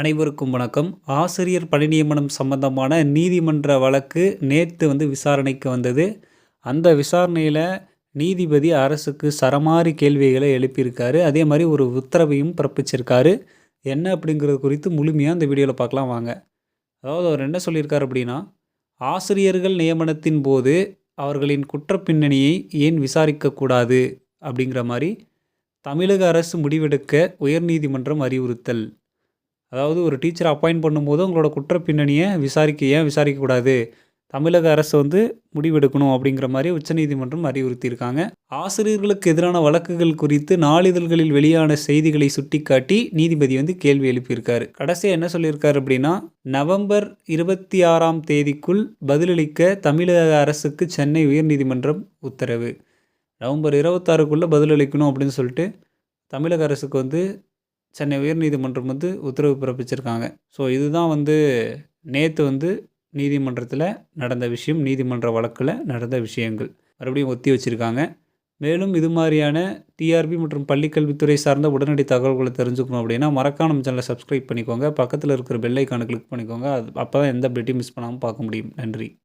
அனைவருக்கும் வணக்கம். ஆசிரியர் பணி நியமனம் சம்பந்தமான நீதிமன்ற வழக்கு நேற்று வந்து விசாரணைக்கு வந்தது. அந்த விசாரணையில் நீதிபதி அரசுக்கு சரமாரி கேள்விகளை எழுப்பியிருக்காரு. அதே மாதிரி ஒரு உத்தரவையும் பிறப்பிச்சிருக்காரு. என்ன அப்படிங்கிறது குறித்து முழுமையாக இந்த வீடியோவில் பார்க்கலாம் வாங்க. அதாவது அவர் என்ன சொல்லியிருக்காரு அப்படின்னா ஆசிரியர்கள் நியமனத்தின் போது அவர்களின் குற்றப்பின்னணியை ஏன் விசாரிக்கக்கூடாது அப்படிங்கிற மாதிரி தமிழக அரசு முடிவெடுக்க உயர்நீதிமன்றம் அறிவுறுத்தல். அதாவது ஒரு டீச்சரை அப்பாயின்ட் பண்ணும்போது உங்களோட குற்ற பின்னணியை விசாரிக்க ஏன் விசாரிக்கக்கூடாது? தமிழக அரசு வந்து முடிவெடுக்கணும் அப்படிங்கிற மாதிரி உச்சநீதிமன்றம் அறிவுறுத்தியிருக்காங்க. ஆசிரியர்களுக்கு எதிரான வழக்குகள் குறித்து நாளிதழ்களில் வெளியான செய்திகளை சுட்டிக்காட்டி நீதிபதி வந்து கேள்வி எழுப்பியிருக்காரு. கடைசியாக என்ன சொல்லியிருக்காரு அப்படின்னா நவம்பர் இருபத்தி ஆறாம் தேதிக்குள் பதிலளிக்க தமிழக அரசுக்கு சென்னை உயர்நீதிமன்றம் உத்தரவு. நவம்பர் இருபத்தாறுக்குள்ளே பதிலளிக்கணும் அப்படின்னு சொல்லிட்டு தமிழக அரசுக்கு வந்து சென்னை உயர்நீதிமன்றம் வந்து உத்தரவு பிறப்பிச்சிருக்காங்க. ஸோ இதுதான் வந்து நேற்று வந்து நீதிமன்றத்தில் நடந்த விஷயம் நீதிமன்ற வழக்கில் நடந்த விஷயங்கள். மறுபடியும் ஒத்தி வச்சுருக்காங்க. மேலும் இது மாதிரியான டிஆர்பி மற்றும் பள்ளிக்கல்வித்துறை சார்ந்த உடனடி தகவல்களை தெரிஞ்சுக்கணும் அப்படின்னா மறக்காம சேனலை சப்ஸ்கிரைப் பண்ணிக்கோங்க. பக்கத்தில் இருக்கிற பெல்லைக்கான கிளிக் பண்ணிக்கோங்க. அது அப்போ தான் எந்த அப்டேட்டையும் மிஸ் பண்ணாமல் பார்க்க முடியும். நன்றி.